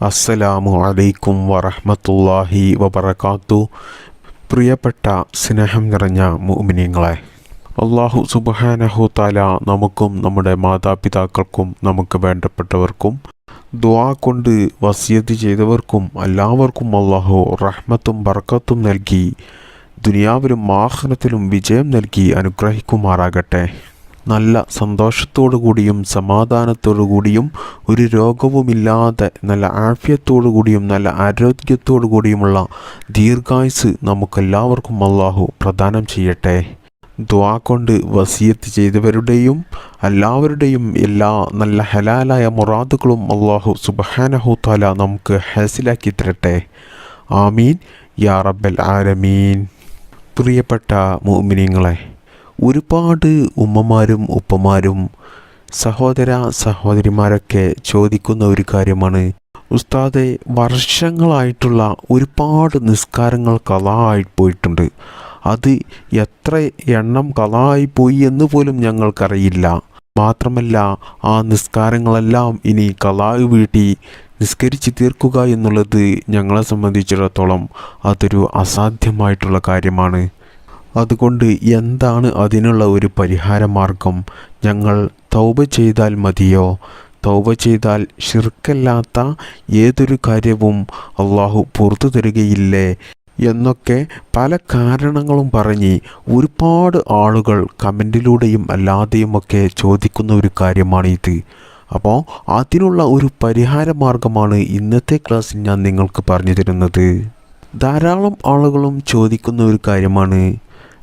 അസ്സലാമു അലൈക്കും വറഹമത്തല്ലാഹി വബർക്കാത്തു പ്രിയപ്പെട്ട സ്നേഹം നിറഞ്ഞ മുഅ്മിനീങ്ങളെ അള്ളാഹു സുബഹാനഹു താല നമുക്കും നമ്മുടെ മാതാപിതാക്കൾക്കും നമുക്ക് വേണ്ടപ്പെട്ടവർക്കും ദുവാ കൊണ്ട് വസിയത്ത് ചെയ്തവർക്കും എല്ലാവർക്കും അള്ളാഹു റഹ്മത്തും ബർക്കത്തും നൽകി ദുനിയാവിലും ആഖിറത്തിലും വിജയം നൽകി അനുഗ്രഹിക്കുമാറാകട്ടെ. നല്ല സന്തോഷത്തോടു കൂടിയും സമാധാനത്തോടു കൂടിയും ഒരു രോഗവുമില്ലാതെ നല്ല ആഫ്യത്തോടു കൂടിയും നല്ല ആരോഗ്യത്തോടു കൂടിയുമുള്ള ദീർഘായുസ് നമുക്കെല്ലാവർക്കും അള്ളാഹു പ്രദാനം ചെയ്യട്ടെ. ദ്വാ കൊണ്ട് വസീയത്ത് ചെയ്തവരുടെയും എല്ലാവരുടെയും എല്ലാ നല്ല ഹലാലായ മുറാദുകളും അള്ളാഹു സുബഹാനഹു താല നമുക്ക് ഹാസിലാക്കി തരട്ടെ. ആമീൻ. യാ റബ്ബൽ ആലമീൻ. പ്രിയപ്പെട്ട മുഅ്മിനീങ്ങളെ ഒരുപാട് ഉമ്മമാരും ഉപ്പമാരും സഹോദര സഹോദരിമാരൊക്കെ ചോദിക്കുന്ന ഒരു കാര്യമാണ്. ഉസ്താദെ വർഷങ്ങളായിട്ടുള്ള ഒരുപാട് നിസ്കാരങ്ങൾ കലായി പോയിട്ടുണ്ട്. അത് എത്ര എണ്ണം കലായി പോയി എന്ന് പോലും ഞങ്ങൾക്കറിയില്ല. മാത്രമല്ല ആ നിസ്കാരങ്ങളെല്ലാം ഇനി കലായി വീട്ടി നിസ്കരിച്ച് തീർക്കുക എന്നുള്ളത് ഞങ്ങളെ സംബന്ധിച്ചിടത്തോളം അതൊരു അസാധ്യമായിട്ടുള്ള കാര്യമാണ്. അതുകൊണ്ട് എന്താണ് അതിനുള്ള ഒരു പരിഹാരമാർഗം? ഞങ്ങൾ തൗബ ചെയ്താൽ മതിയോ? തൗബ ചെയ്താൽ ഷിർക്കല്ലാത്ത ഏതൊരു കാര്യവും അള്ളാഹു പുറത്തു തരികയില്ലേ? എന്നൊക്കെ പല കാരണങ്ങളും പറഞ്ഞ് ഒരുപാട് ആളുകൾ കമന്റിലൂടെയും അല്ലാതെയുമൊക്കെ ചോദിക്കുന്ന ഒരു കാര്യമാണ് ഇത് അപ്പോൾ അതിനുള്ള ഒരു പരിഹാര മാർഗമാണ് ഇന്നത്തെ ക്ലാസ്സിൽ ഞാൻ നിങ്ങൾക്ക് പറഞ്ഞു തരുന്നത്. ധാരാളം ആളുകളും ചോദിക്കുന്ന ഒരു കാര്യമാണ്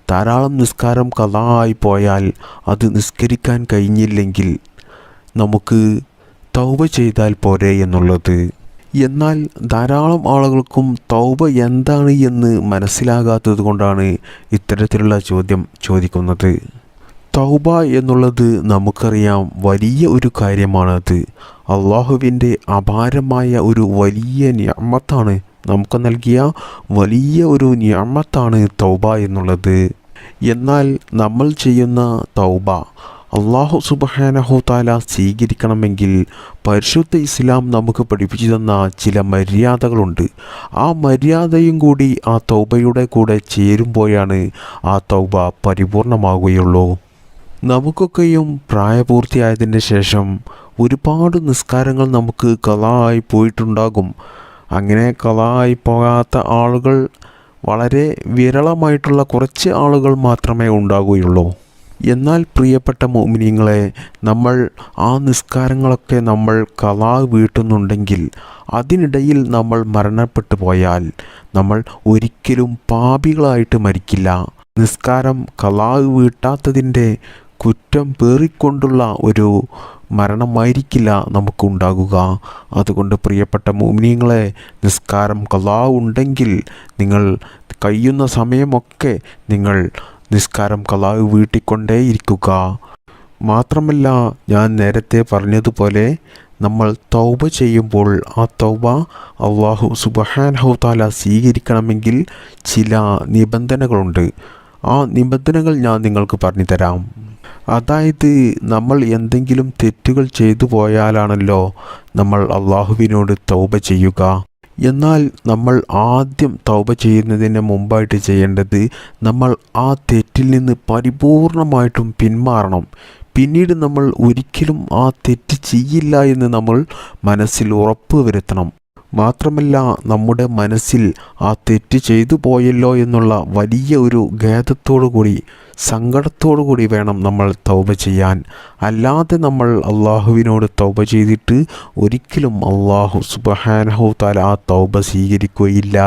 ധാരാളം നിസ്കാരം കഥായി പോയാൽ അത് നിസ്കരിക്കാൻ കഴിഞ്ഞില്ലെങ്കിൽ നമുക്ക് തൗബ ചെയ്താൽ പോരെ എന്നുള്ളത്. എന്നാൽ ധാരാളം ആളുകൾക്കും തൗബ എന്താണ് എന്ന് മനസ്സിലാകാത്തത് കൊണ്ടാണ് ഇത്തരത്തിലുള്ള ചോദ്യം ചോദിക്കുന്നത്. തൗബ എന്നുള്ളത് നമുക്കറിയാം വലിയ ഒരു കാര്യമാണത്. അള്ളാഹുവിന്റെ അപാരമായ ഒരു വലിയ ഞാമത്താണ് നമുക്ക് നൽകിയ വലിയ ഒരു ഞാമത്താണ് തൗബ എന്നുള്ളത്. എന്നാൽ നമ്മൾ ചെയ്യുന്ന തൗബ അള്ളാഹു സുബഹാനഹു താല സ്വീകരിക്കണമെങ്കിൽ പരിശുദ്ധ ഇസ്ലാം നമുക്ക് പഠിപ്പിച്ചു തന്ന ചില മര്യാദകളുണ്ട്. ആ മര്യാദയും കൂടി ആ തൗബയുടെ കൂടെ ചേരുമ്പോഴാണ് ആ തൗബ പരിപൂർണമാകുകയുള്ളൂ നമുക്കൊക്കെയും പ്രായപൂർത്തിയായതിന് ശേഷം ഒരുപാട് നിസ്കാരങ്ങൾ നമുക്ക് കലായി പോയിട്ടുണ്ടാകും. അങ്ങനെ കലായി പോകാത്ത ആളുകൾ വളരെ വിരളമായിട്ടുള്ള കുറച്ച് ആളുകൾ മാത്രമേ ഉണ്ടാകുകയുള്ളൂ. എന്നാൽ പ്രിയപ്പെട്ട മോമിനിയങ്ങളെ നമ്മൾ ആ നിസ്കാരങ്ങളൊക്കെ നമ്മൾ കലാ വീട്ടുന്നുണ്ടെങ്കിൽ അതിനിടയിൽ നമ്മൾ മരണപ്പെട്ടു പോയാൽ നമ്മൾ ഒരിക്കലും പാപികളായിട്ട് മരിക്കില്ല. നിസ്കാരം കലാ വീട്ടാത്തതിന്റെ കുറ്റം പേറിക്കൊണ്ടുള്ള ഒരു മരണമായിരിക്കില്ല നമുക്കുണ്ടാകുക. അതുകൊണ്ട് പ്രിയപ്പെട്ട മോമിനിയങ്ങളെ നിസ്കാരം കലാ ഉണ്ടെങ്കിൽ നിങ്ങൾ കഴിയുന്ന സമയമൊക്കെ നിങ്ങൾ നിസ്കാരം കലാവ് വീട്ടിക്കൊണ്ടേയിരിക്കുക. മാത്രമല്ല ഞാൻ നേരത്തെ പറഞ്ഞതുപോലെ നമ്മൾ തൗബ ചെയ്യുമ്പോൾ ആ തൗബ അള്ളാഹു സുബഹാൻ ഹൗതാല സ്വീകരിക്കണമെങ്കിൽ ചില നിബന്ധനകളുണ്ട്. ആ നിബന്ധനകൾ ഞാൻ നിങ്ങൾക്ക് പറഞ്ഞു തരാം അതായത് നമ്മൾ എന്തെങ്കിലും തെറ്റുകൾ ചെയ്തു പോയാലാണല്ലോ നമ്മൾ അള്ളാഹുവിനോട് തൗബ ചെയ്യുക. എന്നാൽ നമ്മൾ ആദ്യം തൗബ ചെയ്യുന്നതിന് മുമ്പായിട്ട് ചെയ്യേണ്ടത് നമ്മൾ ആ തെറ്റിൽ നിന്ന് പരിപൂർണമായിട്ടും പിന്മാറണം. പിന്നീട് നമ്മൾ ഒരിക്കലും ആ തെറ്റ് ചെയ്യില്ല എന്ന് നമ്മൾ മനസ്സിൽ ഉറപ്പ് വരുത്തണം. മാത്രമല്ല നമ്മുടെ മനസ്സിൽ ആ തെറ്റ് ചെയ്തു പോയല്ലോ എന്നുള്ള വലിയ ഒരു ഖേദത്തോടു കൂടി സങ്കടത്തോടു കൂടി വേണം നമ്മൾ തൗബ ചെയ്യാൻ. അല്ലാതെ നമ്മൾ അള്ളാഹുവിനോട് തൗബ ചെയ്തിട്ട് ഒരിക്കലും അള്ളാഹു സുബഹാനഹു താല ആ തൗബ സ്വീകരിക്കുകയില്ല.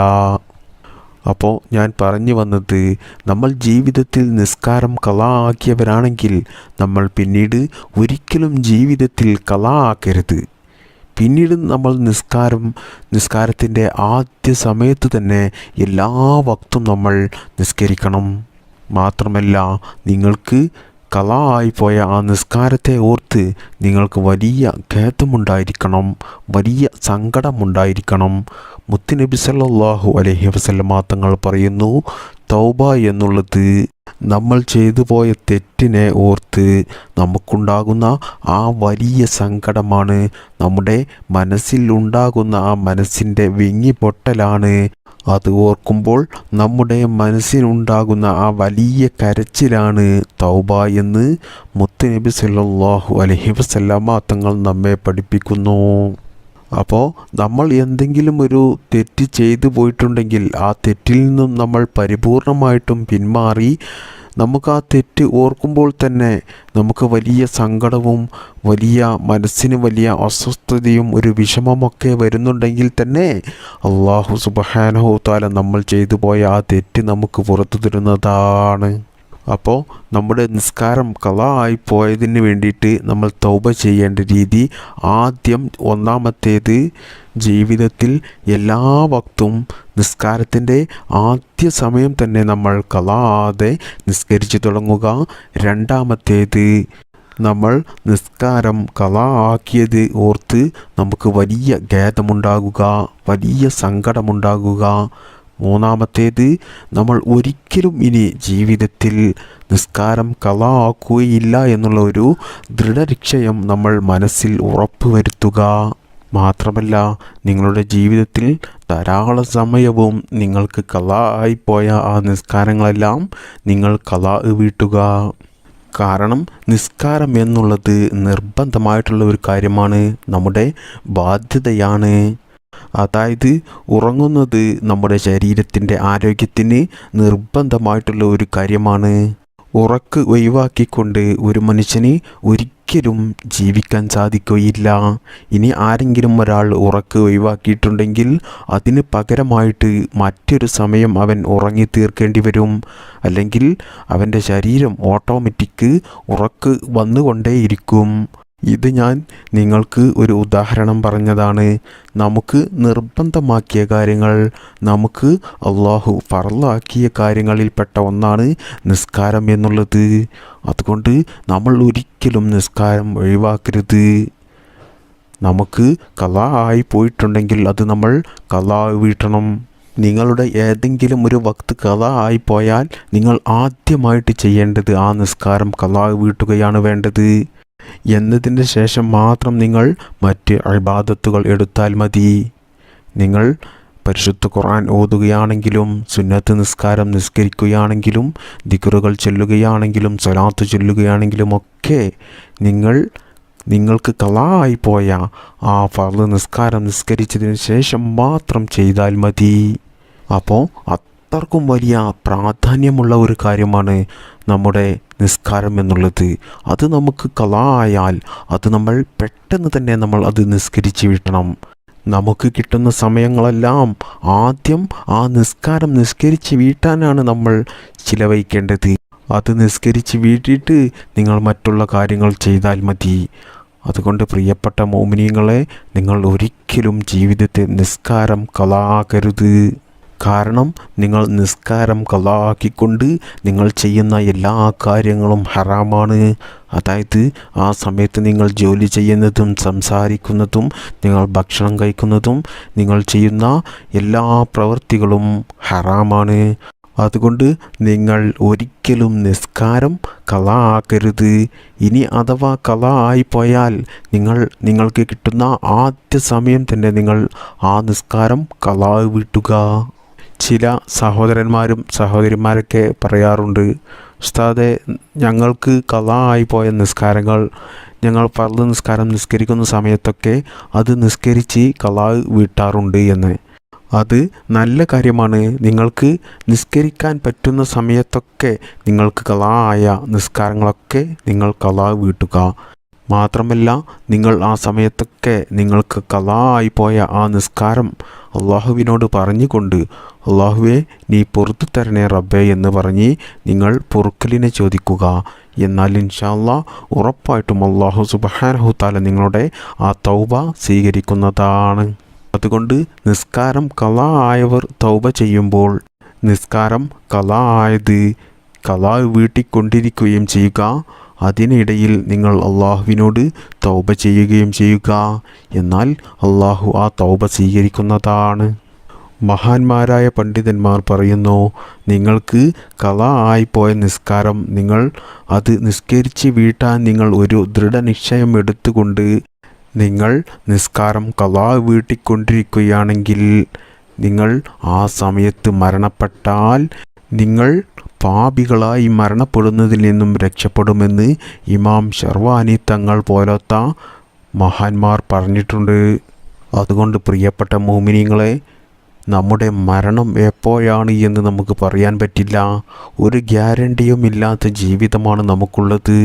അപ്പോൾ ഞാൻ പറഞ്ഞു വന്നത് നമ്മൾ ജീവിതത്തിൽ നിസ്കാരം കല ആക്കിയവരാണെങ്കിൽ നമ്മൾ പിന്നീട് ഒരിക്കലും ജീവിതത്തിൽ കല ആക്കരുത്. പിന്നീട് നമ്മൾ നിസ്കാരം നിസ്കാരത്തിന്റെ ആദ്യ സമയത്ത് തന്നെ എല്ലാ വക്തും നമ്മൾ നിസ്കരിക്കണം. മാത്രമല്ല നിങ്ങൾക്ക് കല ആയിപ്പോയ ആ നിസ്കാരത്തെ ഓർത്ത് നിങ്ങൾക്ക് വലിയ ഖേദമുണ്ടായിരിക്കണം വലിയ സങ്കടമുണ്ടായിരിക്കണം. മുത്തുനബി സല്ലാഹു അലഹി വസല്ലമ തങ്ങൾ പറയുന്നു തൗബ എന്നുള്ളത് നമ്മൾ ചെയ്തു പോയ തെറ്റിനെ ഓർത്ത് നമുക്കുണ്ടാകുന്ന ആ വലിയ സങ്കടമാണ്. നമ്മുടെ മനസ്സിൽ ഉണ്ടാകുന്ന ആ മനസ്സിന്റെ വിങ്ങിപ്പൊട്ടലാണ് അത് ഓർക്കുമ്പോൾ നമ്മുടെ മനസ്സിനുണ്ടാകുന്ന ആ വലിയ കരച്ചിലാണ് തൗബ എന്ന് മുത്തുനബി സല്ലാഹു അലഹി വസല്ലമ തങ്ങൾ നമ്മെ പഠിപ്പിക്കുന്നു. അപ്പോൾ നമ്മൾ എന്തെങ്കിലും ഒരു തെറ്റ് ചെയ്തു പോയിട്ടുണ്ടെങ്കിൽ ആ തെറ്റിൽ നിന്നും നമ്മൾ പരിപൂർണമായിട്ടും പിന്മാറി നമുക്ക് ആ തെറ്റ് ഓർക്കുമ്പോൾ തന്നെ നമുക്ക് വലിയ സങ്കടവും വലിയ മനസ്സിന് വലിയ അസ്വസ്ഥതയും ഒരു വിഷമമൊക്കെ വരുന്നുണ്ടെങ്കിൽ തന്നെ അള്ളാഹു സുബഹാനഹു താല നമ്മൾ ചെയ്തു പോയ ആ തെറ്റ് നമുക്ക് പുറത്തു തരുന്നതാണ്. അപ്പോൾ നമ്മുടെ നിസ്കാരം കള ആയി പോയതിന് വേണ്ടിയിട്ട് നമ്മൾ തൗബ ചെയ്യേണ്ട രീതി ആദ്യം ഒന്നാമത്തേത് ജീവിതത്തിൽ എല്ലാ വക്തും നിസ്കാരത്തിന്റെ ആദ്യ സമയം തന്നെ നമ്മൾ കളാതെ നിസ്കരിച്ചു തുടങ്ങുക. രണ്ടാമത്തേത് നമ്മൾ നിസ്കാരം കല ആക്കിയത് ഓർത്ത് നമുക്ക് വലിയ ഖേദമുണ്ടാകുക വലിയ സങ്കടമുണ്ടാകുക. മൂന്നാമത്തേത് നമ്മൾ ഒരിക്കലും ഇനി ജീവിതത്തിൽ നിസ്കാരം കള ആക്കുകയില്ല എന്നുള്ള ഒരു ദൃഢനിശ്ചയം നമ്മൾ മനസ്സിൽ ഉറപ്പുവരുത്തുക മാത്രമല്ല നിങ്ങളുടെ ജീവിതത്തിൽ ധാരാളം സമയവും നിങ്ങൾക്ക് കല ആയിപ്പോയ ആ നിസ്കാരങ്ങളെല്ലാം നിങ്ങൾ കലാ വീട്ടുക. കാരണം നിസ്കാരം എന്നുള്ളത് നിർബന്ധമായിട്ടുള്ള ഒരു കാര്യമാണ്. നമ്മുടെ ബാധ്യതയാണ്. അതായത് ഉറങ്ങുന്നത് നമ്മുടെ ശരീരത്തിന്റെ ആരോഗ്യത്തിന് നിർബന്ധമായിട്ടുള്ള ഒരു കാര്യമാണ്. ഉറക്ക് ഒഴിവാക്കിക്കൊണ്ട് ഒരു മനുഷ്യന് ഒരിക്കലും ജീവിക്കാൻ സാധിക്കുകയില്ല. ഇനി ആരെങ്കിലും ഒരാൾ ഉറക്ക് ഒഴിവാക്കിയിട്ടുണ്ടെങ്കിൽ അതിന് പകരമായിട്ട് മറ്റൊരു സമയം അവൻ ഉറങ്ങി തീർക്കേണ്ടി വരും. അല്ലെങ്കിൽ അവന്റെ ശരീരം ഓട്ടോമാറ്റിക് ഉറക്ക് വന്നുകൊണ്ടേയിരിക്കും. ഇത് ഞാൻ നിങ്ങൾക്ക് ഒരു ഉദാഹരണം പറഞ്ഞതാണ്. നമുക്ക് നിർബന്ധമാക്കിയ കാര്യങ്ങൾ നമുക്ക് അള്ളാഹു ഫറലാക്കിയ കാര്യങ്ങളിൽപ്പെട്ട ഒന്നാണ് നിസ്കാരം എന്നുള്ളത്. അതുകൊണ്ട് നമ്മൾ ഒരിക്കലും നിസ്കാരം ഒഴിവാക്കരുത്. നമുക്ക് കല ആയി പോയിട്ടുണ്ടെങ്കിൽ അത് നമ്മൾ കല വീട്ടണം. നിങ്ങളുടെ ഏതെങ്കിലും ഒരു വക്ത് കഥ ആയിപ്പോയാൽ നിങ്ങൾ ആദ്യമായിട്ട് ചെയ്യേണ്ടത് ആ നിസ്കാരം കഥ വീട്ടുകയാണ് വേണ്ടത്. എന്നതിന്റെ ശേഷം മാത്രം നിങ്ങൾ മറ്റ് അഴിബാദത്തുകൾ എടുത്താൽ മതി. നിങ്ങൾ പരിശുദ്ധ ഖുർആൻ ഓതുകയാണെങ്കിലും സുന്നത്ത് നിസ്കാരം നിസ്കരിക്കുകയാണെങ്കിലും ദിക്റുകൾ ചൊല്ലുകയാണെങ്കിലും സ്വലാത്ത് ചൊല്ലുകയാണെങ്കിലും ഒക്കെ നിങ്ങൾ നിങ്ങൾക്ക് കളായി പോയ ആ ഫർദ് നിസ്കാരം നിസ്കരിച്ചതിന് ശേഷം മാത്രം ചെയ്താൽ മതി. അപ്പോൾ അത്രക്കും വലിയ പ്രാധാന്യമുള്ള ഒരു കാര്യമാണ് നമ്മുടെ നിസ്കാരം എന്നുള്ളത്. അത് നമുക്ക് കളായാൽ അത് നമ്മൾ പെട്ടെന്ന് തന്നെ നമ്മൾ അത് നിസ്കരിച്ച് വിട്ടണം. നമുക്ക് കിട്ടുന്ന സമയങ്ങളെല്ലാം ആദ്യം ആ നിസ്കാരം നിസ്കരിച്ച് വീട്ടാനാണ് നമ്മൾ ചിലവഴിക്കേണ്ടത്. അത് നിസ്കരിച്ച് വീട്ടിയിട്ട് നിങ്ങൾ മറ്റുള്ള കാര്യങ്ങൾ ചെയ്താൽ മതി. അതുകൊണ്ട് പ്രിയപ്പെട്ട മോമിനിയങ്ങളെ നിങ്ങൾ ഒരിക്കലും ജീവിതത്തെ നിസ്കാരം കളാക്കരുത് കാരണം നിങ്ങൾ നിസ്കാരം കളാക്കിക്കൊണ്ട് നിങ്ങൾ ചെയ്യുന്ന എല്ലാ കാര്യങ്ങളും ഹറാമാണ്. അതായത് ആ സമയത്ത് നിങ്ങൾ ജോലി ചെയ്യുന്നതും സംസാരിക്കുന്നതും നിങ്ങൾ ഭക്ഷണം കഴിക്കുന്നതും നിങ്ങൾ ചെയ്യുന്ന എല്ലാ പ്രവൃത്തികളും ഹറാമാണ്. അതുകൊണ്ട് നിങ്ങൾ ഒരിക്കലും നിസ്കാരം കല ആക്കരുത് ഇനി അഥവാ കല ആയിപ്പോയാൽ നിങ്ങൾ നിങ്ങൾക്ക് കിട്ടുന്ന ആദ്യ സമയം തന്നെ നിങ്ങൾ ആ നിസ്കാരം കള വിട്ടുക. ചില സഹോദരന്മാരും സഹോദരിമാരൊക്കെ പറയാറുണ്ട് ഉസ്താദെ ഞങ്ങൾക്ക് കള ആയിപ്പോയ നിസ്കാരങ്ങൾ ഞങ്ങൾ ഫർദ് നിസ്കാരം നിസ്കരിക്കുന്ന സമയത്തൊക്കെ അത് നിസ്കരിച്ച് കലാ വീട്ടാറുണ്ട് എന്ന്. അത് നല്ല കാര്യമാണ്. നിങ്ങൾക്ക് നിസ്കരിക്കാൻ പറ്റുന്ന സമയത്തൊക്കെ നിങ്ങൾക്ക് കലാ ആയ നിസ്കാരങ്ങളൊക്കെ നിങ്ങൾ കലാ വീട്ടുക. മാത്രമല്ല നിങ്ങൾ ആ സമയത്തൊക്കെ നിങ്ങൾക്ക് കലാ ആയിപ്പോയ ആ നിസ്കാരം അള്ളാഹുവിനോട് പറഞ്ഞുകൊണ്ട് അള്ളാഹുവെ നീ പൊറത്തു തരണേ റബ്ബേ എന്ന് പറഞ്ഞ് നിങ്ങൾ പൊറുക്കലിനെ ചോദിക്കുക. എന്നാൽ ഇൻഷാല്ല ഉറപ്പായിട്ടും അള്ളാഹു സുബഹാനഹു താല നിങ്ങളുടെ ആ തൗബ സ്വീകരിക്കുന്നതാണ്. അതുകൊണ്ട് നിസ്കാരം കല ആയവർ തൗബ ചെയ്യുമ്പോൾ നിസ്കാരം കല ആയത് കല വീട്ടിക്കൊണ്ടിരിക്കുകയും ചെയ്യുക. അതിനിടയിൽ നിങ്ങൾ അള്ളാഹുവിനോട് തൗബ ചെയ്യുകയും ചെയ്യുക. എന്നാൽ അള്ളാഹു ആ തൗബ സ്വീകരിക്കുന്നതാണ്. മഹാന്മാരായ പണ്ഡിതന്മാർ പറയുന്നു നിങ്ങൾക്ക് കല ആയിപ്പോയ നിസ്കാരം നിങ്ങൾ അത് നിസ്കരിച്ച് വീട്ടാൻ നിങ്ങൾ ഒരു ദൃഢനിശ്ചയം എടുത്തുകൊണ്ട് നിങ്ങൾ നിസ്കാരം കലാ വീട്ടിക്കൊണ്ടിരിക്കുകയാണെങ്കിൽ നിങ്ങൾ ആ സമയത്ത് മരണപ്പെട്ടാൽ നിങ്ങൾ പാപികളായി മരണപ്പെടുന്നതിൽ നിന്നും രക്ഷപ്പെടുമെന്ന് ഇമാം ഷർവാനി തങ്ങൾ പോലത്ത മഹാന്മാർ പറഞ്ഞിട്ടുണ്ട്. അതുകൊണ്ട് പ്രിയപ്പെട്ട മോമിനിങ്ങളെ നമ്മുടെ മരണം എപ്പോഴാണ് എന്ന് നമുക്ക് പറയാൻ പറ്റില്ല. ഒരു ഗ്യാരണ്ടിയും ഇല്ലാത്ത ജീവിതമാണ് നമുക്കുള്ളത്.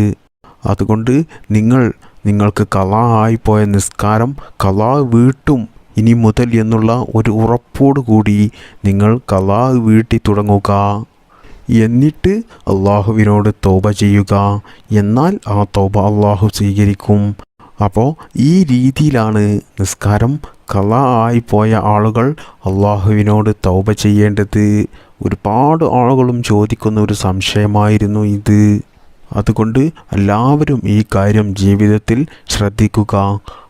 അതുകൊണ്ട് നിങ്ങൾ നിങ്ങൾക്ക് കലാ ആയിപ്പോയ നിസ്കാരം കലാ വീട്ടും ഇനി മുതൽ എന്നുള്ള ഒരു ഉറപ്പോടു കൂടി നിങ്ങൾ കലാ വീട്ടി തുടങ്ങുക. എന്നിട്ട് അള്ളാഹുവിനോട് തോപ ചെയ്യുക. എന്നാൽ ആ തോപ അള്ളാഹു സ്വീകരിക്കും. അപ്പോൾ ഈ രീതിയിലാണ് നിസ്കാരം കല ആയിപ്പോയ ആളുകൾ അള്ളാഹുവിനോട് തൗബ ചെയ്യേണ്ടത്. ഒരുപാട് ആളുകളും ചോദിക്കുന്ന ഒരു സംശയമായിരുന്നു ഇത്. അതുകൊണ്ട് എല്ലാവരും ഈ കാര്യം ജീവിതത്തിൽ ശ്രദ്ധിക്കുക.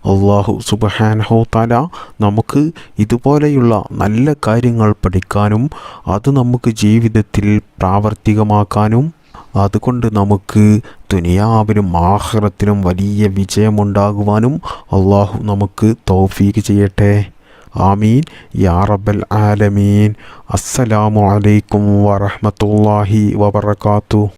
അള്ളാഹു സുബഹാനഹോ തല നമുക്ക് ഇതുപോലെയുള്ള നല്ല കാര്യങ്ങൾ പഠിക്കാനും അത് നമുക്ക് ജീവിതത്തിൽ പ്രാവർത്തികമാക്കാനും അതുകൊണ്ട് നമുക്ക് ദുനിയാവിനും ആഹ്റത്തിനും വലിയ വിജയമുണ്ടാകുവാനും അള്ളാഹു നമുക്ക് തൗഫീക്ക് ചെയ്യട്ടെ. ആമീൻ. യാ റബ്ബൽ ആലമീൻ. അസ്സലാമു അലൈക്കും വറഹ്മത്തുള്ളാഹി വബറകാതുഹു